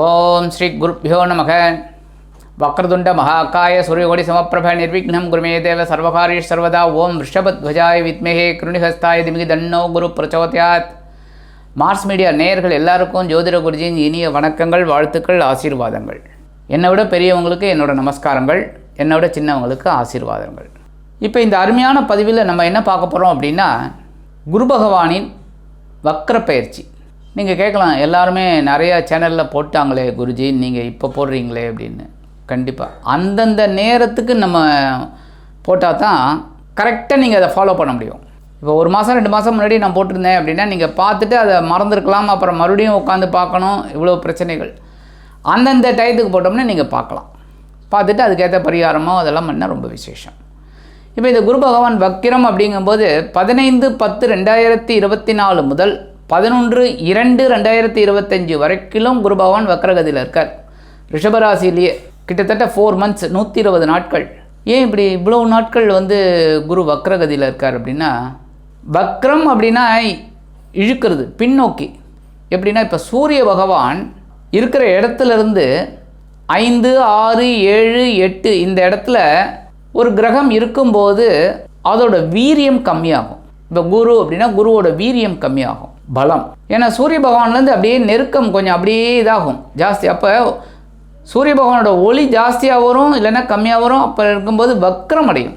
ஓம் ஸ்ரீ குருப்பியோ நமக. வக்ரதுண்ட மகாக்காய சூரியகோடி சமப்பிரப நிர்விக்னம் குருமே தேவ சர்வகாரீஷ் சர்வதா. ஓம் ரிஷபத்வஜாய வித்மேகே கிருணிஹஸ்தாய திமிகி தன்னோ குரு பிரச்சோதயாத். மார்ஸ் மீடியா நேயர்கள் எல்லாருக்கும் ஜோதிட குருஜியின் இனிய வணக்கங்கள் வாழ்த்துக்கள் ஆசீர்வாதங்கள். என்னை விட பெரியவங்களுக்கு என்னோட நமஸ்காரங்கள் என்னை விட சின்னவங்களுக்கு ஆசீர்வாதங்கள். இப்போ இந்த அருமையான பதிவில் நம்ம என்ன பார்க்க போகிறோம் அப்படின்னா குரு பகவானின் வக்ர பயிற்சி நீங்கள் கேட்கலாம் எல்லாருமே நிறையா சேனலில் போட்டாங்களே குருஜி நீங்கள் இப்போ போடுறீங்களே அப்படின்னு. கண்டிப்பாக அந்தந்த நேரத்துக்கு நம்ம போட்டால் தான் கரெக்டாக நீங்கள் அதை ஃபாலோ பண்ண முடியும். இப்போ ஒரு மாதம் ரெண்டு மாதம் முன்னாடி நான் போட்டிருந்தேன் அப்படின்னா நீங்கள் பார்த்துட்டு அதை மறந்துருக்கலாம். அப்புறம் மறுபடியும் உட்காந்து பார்க்கணும். இவ்வளோ பிரச்சனைகள். அந்தந்த டயத்துக்கு போட்டோம்னா நீங்கள் பார்க்கலாம். பார்த்துட்டு அதுக்கேற்ற பரிகாரமோ அதெல்லாம் பண்ணால் ரொம்ப விசேஷம். இப்போ இந்த குரு பகவான் வக்கிரம் அப்படிங்கும்போது பதினைந்து பத்து ரெண்டாயிரத்தி இருபத்தி நாலு முதல் பதினொன்று இரண்டு ரெண்டாயிரத்தி இருபத்தஞ்சு வரைக்கும் குரு பகவான் வக்ரகதியில் இருக்கார். ரிஷபராசிலேயே கிட்டத்தட்ட ஃபோர் மந்த்ஸ் நூற்றி இருபது நாட்கள். ஏன் இப்படி இவ்வளோ நாட்கள் வந்து குரு வக்ரகதியில் இருக்கார் அப்படின்னா வக்ரம் அப்படின்னா இழுக்கிறது பின்னோக்கி. எப்படின்னா இப்போ சூரிய பகவான் இருக்கிற இடத்துலேருந்து ஐந்து ஆறு ஏழு எட்டு இந்த இடத்துல ஒரு கிரகம் இருக்கும்போது அதோட வீரியம் கம்மியாகும். இப்போ குரு அப்படின்னா குருவோட வீரியம் கம்மியாகும். பலம். ஏன்னா சூரிய பகவான்லேருந்து அப்படியே நெருக்கம் கொஞ்சம் அப்படியே இதாகும். ஜாஸ்தி. அப்போ சூரிய பகவானோட ஒளி ஜாஸ்தியாக வரும் இல்லைன்னா கம்மியாக வரும். அப்போ இருக்கும்போது வக்ரம் அடையும்.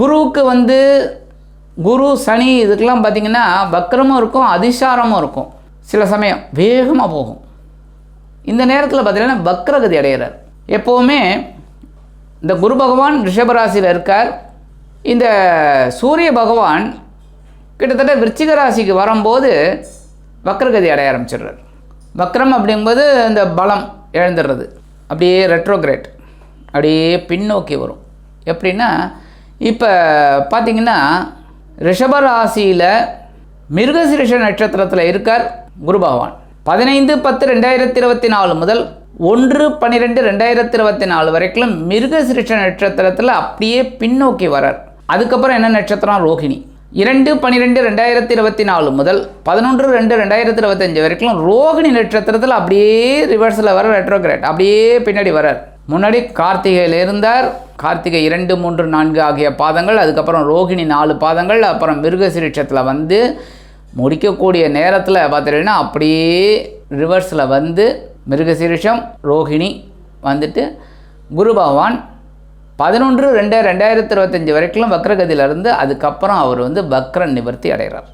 குருவுக்கு வந்து குரு சனி இதுக்கெல்லாம் பார்த்திங்கன்னா வக்ரமும் இருக்கும் அதிசாரமும் இருக்கும். சில சமயம் வேகமாக போகும். இந்த நேரத்தில் பார்த்தீங்கன்னா வக்ரகதி அடைகிறார். எப்போவுமே இந்த குரு பகவான் ரிஷபராசியில் இருக்கார். இந்த சூரிய பகவான் கிட்டத்தட்ட விருச்சிக ராசிக்கு வரும்போது வக்ரகதி அடைய ஆரம்பிச்சிடுறார். வக்ரம் அப்படிங்கும்போது இந்த பலம் இழந்துடுறது அப்படியே ரெட்ரோகிரேட் அப்படியே பின்னோக்கி வரும். எப்படின்னா இப்போ பார்த்தீங்கன்னா ரிஷபராசியில் மிருகசிரிஷ நட்சத்திரத்தில் இருக்கார் குரு பகவான். பதினைந்து பத்து ரெண்டாயிரத்தி இருபத்தி நாலு முதல் ஒன்று பன்னிரெண்டு ரெண்டாயிரத்தி இருபத்தி நாலு வரைக்கும் மிருகசிரிஷ நட்சத்திரத்தில் அப்படியே பின்னோக்கி வரார். அதுக்கப்புறம் என்ன நட்சத்திரம்? ரோஹிணி இரண்டு பன்னிரெண்டு ரெண்டாயிரத்தி இருபத்தி நாலு முதல் பதினொன்று ரெண்டு ரெண்டாயிரத்தி இருபத்தஞ்சு வரைக்கும் ரோகிணி நட்சத்திரத்தில் அப்படியே ரிவர்ஸில் வர ரெட்ரோகிரேட் அப்படியே பின்னாடி வரார் முன்னாடி கார்த்திகையில் இருந்தார். கார்த்திகை இரண்டு மூன்று நான்கு ஆகிய பாதங்கள் அதுக்கப்புறம் ரோகிணி நாலு பாதங்கள் அப்புறம் மிருகசிரீட்சத்தில் வந்து முடிக்கக்கூடிய நேரத்தில் பார்த்துட்டீங்கன்னா அப்படியே ரிவர்ஸில் வந்து மிருகசீரிஷம் ரோஹிணி வந்துட்டு குரு பகவான் பதினொன்று ரெண்டு ரெண்டாயிரத்தி இருபத்தஞ்சி வரைக்கும் வக்ரகதியிலிருந்து அதுக்கப்புறம் அவர் வந்து வக்ர நிவர்த்தி அடைகிறார்.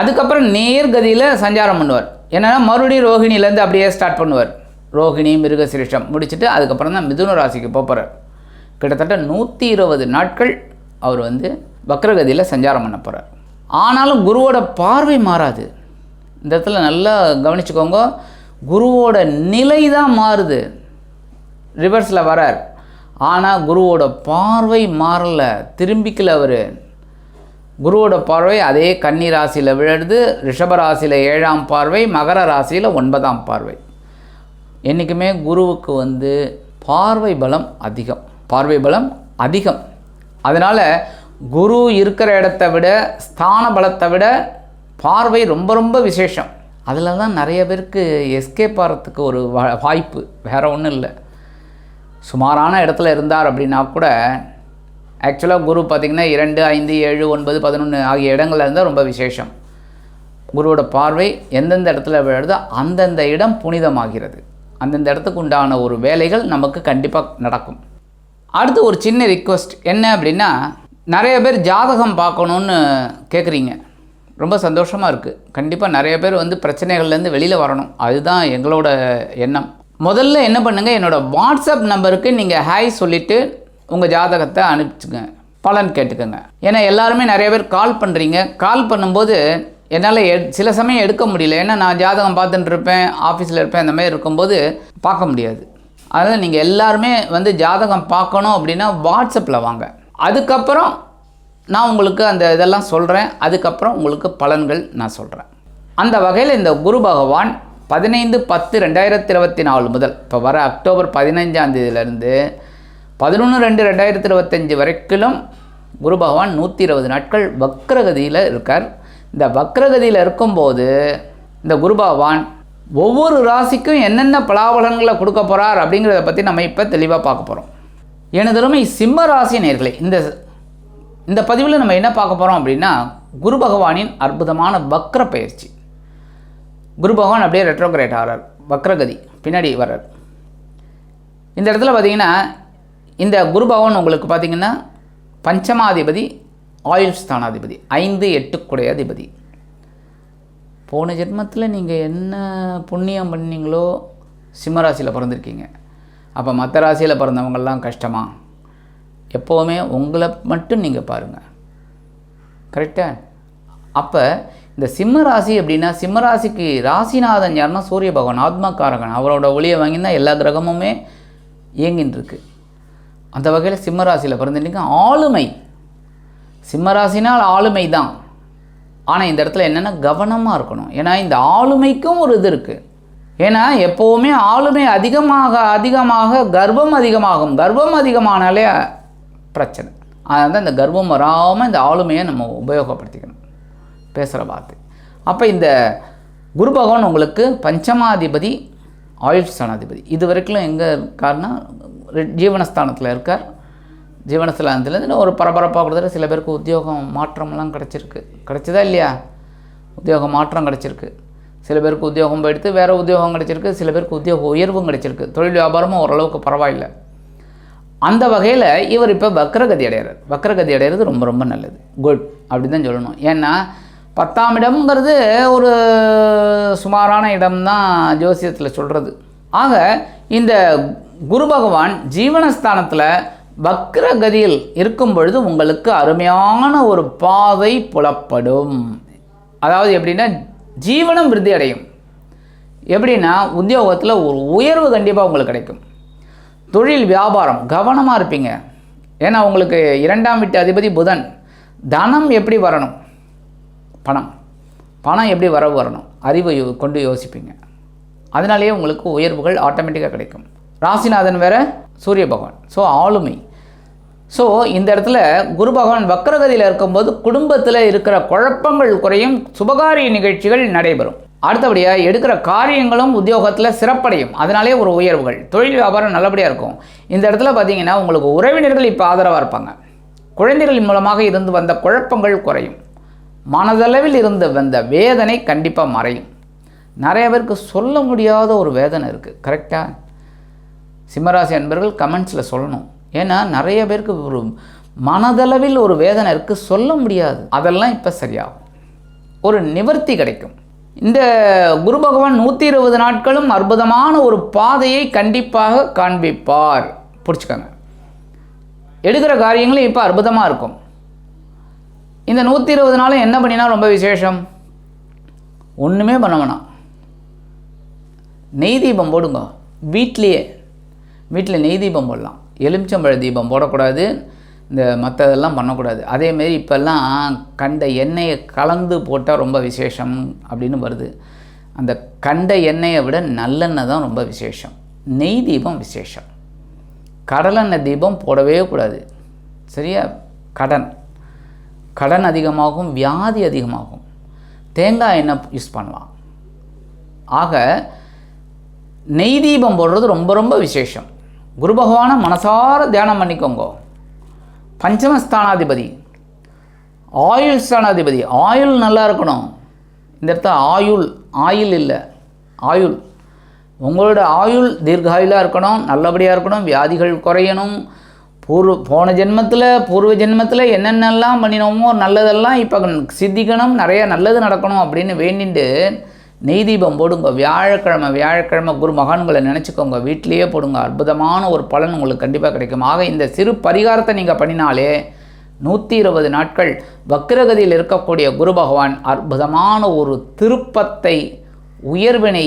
அதுக்கப்புறம் நேர்கதியில் சஞ்சாரம் பண்ணுவார். என்னென்னா மறுபடியும் ரோஹிணியிலேருந்து அப்படியே ஸ்டார்ட் பண்ணுவார். ரோஹிணி மிருகசிரிஷம் முடிச்சுட்டு அதுக்கப்புறம் தான் மிதுன ராசிக்கு போகிறார் கிட்டத்தட்ட நூற்றி இருபது நாட்கள் அவர் வந்து வக்ரகதியில் சஞ்சாரம் பண்ண போகிறார் ஆனாலும் குருவோட பார்வை மாறாது. இந்த இடத்துல நல்லா கவனிச்சுக்கோங்க. குருவோட நிலை தான் மாறுது ரிவர்ஸில் வரார். ஆனால் குருவோட பார்வை மாறல. திரும்பிக்கல அவர். குருவோட பார்வை அதே கன்னி ராசியில் விழுது ரிஷபராசியில் ஏழாம் பார்வை மகர ராசியில் ஒன்பதாம் பார்வை. என்றைக்குமே குருவுக்கு வந்து பார்வை பலம் அதிகம். பார்வை பலம் அதிகம். அதனால் குரு இருக்கிற இடத்த விட ஸ்தான பலத்தை விட பார்வை ரொம்ப ரொம்ப விசேஷம். அதில் தான் நிறைய பேருக்கு எஸ்கேப் ஆகிறதுக்கு ஒரு வாய்ப்பு. வேறு ஒன்றும் இல்லை. சுமாரான இடத்துல இருந்தார் அப்படின்னா கூட ஆக்சுவலாக குரு பார்த்திங்கன்னா இரண்டு ஐந்து ஏழு ஒன்பது பதினொன்று ஆகிய இடங்கள்ல இருந்தால் ரொம்ப விசேஷம். குருவோட பார்வை எந்தெந்த இடத்துல விழுதோ அந்தந்த இடம் புனிதமாகிறது. அந்தந்த இடத்துக்கு உண்டான ஒரு வேலைகள் நமக்கு கண்டிப்பாக நடக்கும். அடுத்து ஒரு சின்ன ரிக்வஸ்ட் என்ன அப்படின்னா நிறைய பேர் ஜாதகம் பார்க்கணுன்னு கேட்குறீங்க ரொம்ப சந்தோஷமாக இருக்குது கண்டிப்பாக நிறைய பேர் வந்து பிரச்சனைகள்லேருந்து வெளியில் வரணும். அதுதான் எங்களோட எண்ணம். முதல்ல என்ன பண்ணுங்கள் என்னோடய வாட்ஸ்அப் நம்பருக்கு நீங்கள் ஹாய் சொல்லிவிட்டு உங்கள் ஜாதகத்தை அனுப்பிச்சுங்க. பலன் கேட்டுக்கோங்க. ஏன்னா எல்லாருமே நிறைய பேர் கால் பண்ணுறீங்க கால் பண்ணும்போது என்னால் எ சில சமயம் எடுக்க முடியல. ஏன்னா நான் ஜாதகம் பார்த்துட்டு இருப்பேன் ஆஃபீஸில் இருப்பேன் அந்த மாதிரி இருக்கும்போது பார்க்க முடியாது. அதனால் நீங்கள் எல்லாருமே வந்து ஜாதகம் பார்க்கணும் அப்படின்னா வாட்ஸ்அப்பில் வாங்க. அதுக்கப்புறம் நான் உங்களுக்கு அந்த இதெல்லாம் சொல்கிறேன் அதுக்கப்புறம் உங்களுக்கு பலன்கள் நான் சொல்கிறேன் அந்த வகையில் இந்த குரு பகவான் பதினைந்து பத்து ரெண்டாயிரத்தி இருபத்தி நாலு முதல். இப்போ வர அக்டோபர் பதினைஞ்சாம் தேதியிலேருந்து பதினொன்று ரெண்டு ரெண்டாயிரத்தி இருபத்தஞ்சி வரைக்கும் குரு பகவான் நூற்றி இருபது நாட்கள் வக்ரகதியில் இருக்கார். இந்த வக்ரகதியில் இருக்கும்போது இந்த குரு பகவான் ஒவ்வொரு ராசிக்கும் என்னென்ன பலாபலன்களை கொடுக்க போகிறார் அப்படிங்கிறத பற்றி நம்ம இப்போ தெளிவாக பார்க்க போகிறோம் எனதருமை சிம்ம ராசி நேர்களை இந்த இந்த பதிவில் நம்ம என்ன பார்க்க போகிறோம் அப்படின்னா குரு பகவானின் அற்புதமான வக்ர பயிற்சி. குரு பகவான் அப்படியே ரெட்ரோகிரேட் ஆகிறார் வக்ரகதி பின்னாடி வர்றார். இந்த இடத்துல பார்த்தீங்கன்னா இந்த குரு பகவான் உங்களுக்கு பார்த்தீங்கன்னா பஞ்சமாதிபதி ஆயுள் ஸ்தானாதிபதி ஐந்து எட்டுக்குடைய அதிபதி போன ஜென்மத்தில் நீங்கள் என்ன புண்ணியம் பண்ணீங்களோ சிம்மராசியில் பிறந்திருக்கீங்க. அப்போ மற்ற ராசியில் பிறந்தவங்கள்லாம் கஷ்டமா? எப்போவுமே உங்களை மட்டும் நீங்கள் பாருங்கள் கரெக்டாக அப்போ இந்த சிம்ம ராசி அப்படின்னா சிம்ம ராசிக்கு ராசிநாதன் யாருன்னா சூரிய பகவான் ஆத்மாக்காரகன். அவரோட ஒளியை வாங்கினா எல்லா கிரகமுமே இயங்கின்னு இருக்கு அந்த வகையில் சிம்ம ராசியில் பிறந்துட்டீங்க ஆளுமை. சிம்ம ராசினால் ஆளுமை தான். ஆனால் இந்த இடத்துல என்னென்னா கவனமாக இருக்கணும். ஏன்னா இந்த ஆளுமைக்கும் ஒரு இது இருக்குது ஏன்னா எப்போவுமே ஆளுமை அதிகமாக அதிகமாக கர்ப்பம் அதிகமாகும். கர்ப்பம் அதிகமானாலே பிரச்சனை. அதனால இந்த கர்ப்பம் வராமல் இந்த ஆளுமையை நம்ம உபயோகப்படுத்திக்கணும். பேசுகிற வார்த்தை. அப்போ இந்த குரு பகவான் உங்களுக்கு பஞ்சமாதிபதி ஆயுள் ஸ்தானாதிபதி. இது வரைக்கும் எங்கே இருக்கார்னா ஜீவனஸ்தானத்தில் இருக்கார். ஜீவனஸ்தானத்துலேருந்து ஒரு பரபரப்பாக கொடுத்துட்டு சில பேருக்கு உத்தியோகம் மாற்றம்லாம் கிடச்சிருக்கு. கிடச்சதா இல்லையா? உத்தியோக மாற்றம் கிடச்சிருக்கு. சில பேருக்கு உத்தியோகம் போயிடுத்து வேறு உத்தியோகம் கிடச்சிருக்கு சில பேருக்கு உத்தியோக உயர்வும் கிடச்சிருக்கு. தொழில் வியாபாரமும் ஓரளவுக்கு பரவாயில்லை. அந்த வகையில் இவர் இப்போ வக்ரகதி அடைகிறார் வக்ரகதி அடைகிறது ரொம்ப ரொம்ப நல்லது. குட் அப்படின்னு தான் சொல்லணும். ஏன்னா பத்தாம் இடம்ங்கிறது ஒரு சுமாரான இடம்தான் ஜோசியத்தில் சொல்கிறது ஆக இந்த குரு பகவான் ஜீவனஸ்தானத்தில் வக்ரகதியில் இருக்கும் பொழுது உங்களுக்கு அருமையான ஒரு பாதை புலப்படும். அதாவது எப்படின்னா ஜீவனம் விருத்தி அடையும். எப்படின்னா உத்தியோகத்தில் ஒரு உயர்வு கண்டிப்பாக உங்களுக்கு கிடைக்கும். தொழில் வியாபாரம் கவனமாக இருப்பீங்க. ஏன்னா உங்களுக்கு இரண்டாம் வீட்டு அதிபதி புதன். தனம் எப்படி வரணும்? பணம். பணம் எப்படி வரவு வரணும்? அறிவை யோ- கொண்டு யோசிப்பீங்க. அதனாலேயே உங்களுக்கு உயர்வுகள் ஆட்டோமேட்டிக்காக கிடைக்கும். ராசிநாதன் வேற சூரிய பகவான். ஸோ ஆளுமை. ஸோ இந்த இடத்துல குரு பகவான் வக்கரகதியில் இருக்கும்போது குடும்பத்தில் இருக்கிற குழப்பங்கள் குறையும் சுபகாரிய நிகழ்ச்சிகள் நடைபெறும். அடுத்தபடியாக எடுக்கிற காரியங்களும் உத்தியோகத்தில் சிறப்படையும். அதனாலே ஒரு உயர்வுகள். தொழில் வியாபாரம் நல்லபடியாக இருக்கும். இந்த இடத்துல பார்த்தீங்கன்னா உங்களுக்கு உறவினர்கள் இப்போ ஆதரவாக இருப்பாங்க. குழந்தைகள் மூலமாக இருந்து வந்த குழப்பங்கள் குறையும். மனதளவில் இருந்த வந்த வேதனை கண்டிப்பாக மறையும். நிறைய பேருக்கு சொல்ல முடியாத ஒரு வேதனை இருக்குது கரெக்டாக சிம்மராசி அன்பர்கள் கமெண்ட்ஸில் சொல்லணும். ஏன்னா நிறைய பேருக்கு ஒரு மனதளவில் ஒரு வேதனை இருக்குது சொல்ல முடியாது. அதெல்லாம் இப்போ சரியாகும். ஒரு நிவர்த்தி கிடைக்கும். இந்த குரு பகவான் நூற்றி இருபது நாட்களும் அற்புதமான ஒரு பாதையை கண்டிப்பாக காண்பிப்பார். பிடிச்சிக்கோங்க எடுக்கிற காரியங்களும் இப்போ அற்புதமாக இருக்கும். இந்த நூற்றி இருபது நாளும் என்ன பண்ணினா ரொம்ப விசேஷம்? ஒன்றுமே பண்ண வேணாம். நெய் தீபம் போடுங்க. வீட்லேயே. வீட்டில் நெய் தீபம் போடலாம். எலுமிச்சம்பழ தீபம் போடக்கூடாது. இந்த மற்றதெல்லாம் பண்ணக்கூடாது. அதேமாரி இப்போல்லாம் கண்ட எண்ணெயை கலந்து போட்டால் ரொம்ப விசேஷம் அப்படின்னு வருது. அந்த கண்ட எண்ணெயை விட நல்லெண்ணெய் தான் ரொம்ப விசேஷம். நெய் தீபம் விசேஷம். கடலெண்ணெய் தீபம் போடவே கூடாது. சரியா? கடன். கடன் அதிகமாகும் வியாதி அதிகமாகும். தேங்காய் எண்ணெய் யூஸ் பண்ணலாம். ஆக நெய் தீபம் போடுறது ரொம்ப ரொம்ப விசேஷம். குரு பகவானை மனசார தியானம் பண்ணிக்கோங்க. பஞ்சமஸ்தானாதிபதி ஆயுள் ஸ்தானாதிபதி ஆயுள் நல்லா இருக்கணும். இந்த இடத்த ஆயுள் ஆயுள் இல்லை. ஆயுள். உங்களோட ஆயுள் தீர்காயுளாக இருக்கணும் நல்லபடியாக இருக்கணும் வியாதிகள் குறையணும் பூர்வ போன ஜென்மத்தில் பூர்வ ஜென்மத்தில் என்னென்னலாம் பண்ணினோமோ நல்லதெல்லாம் இப்போ சித்திக்கணும் நிறைய நல்லது நடக்கணும் அப்படின்னு வேண்டிட்டு நெய் தீபம் போடுங்க. வியாழக்கிழமை வியாழக்கிழமை குரு மகான்களை நினச்சிக்கோங்க. வீட்லேயே போடுங்க. அற்புதமான ஒரு பலன் உங்களுக்கு கண்டிப்பாக கிடைக்கும். ஆக இந்த சிறு பரிகாரத்தை நீங்கள் பண்ணினாலே நூற்றி இருபது நாட்கள் வக்கிரகதியில் இருக்கக்கூடிய குரு பகவான் அற்புதமான ஒரு திருப்பத்தை உயர்வினை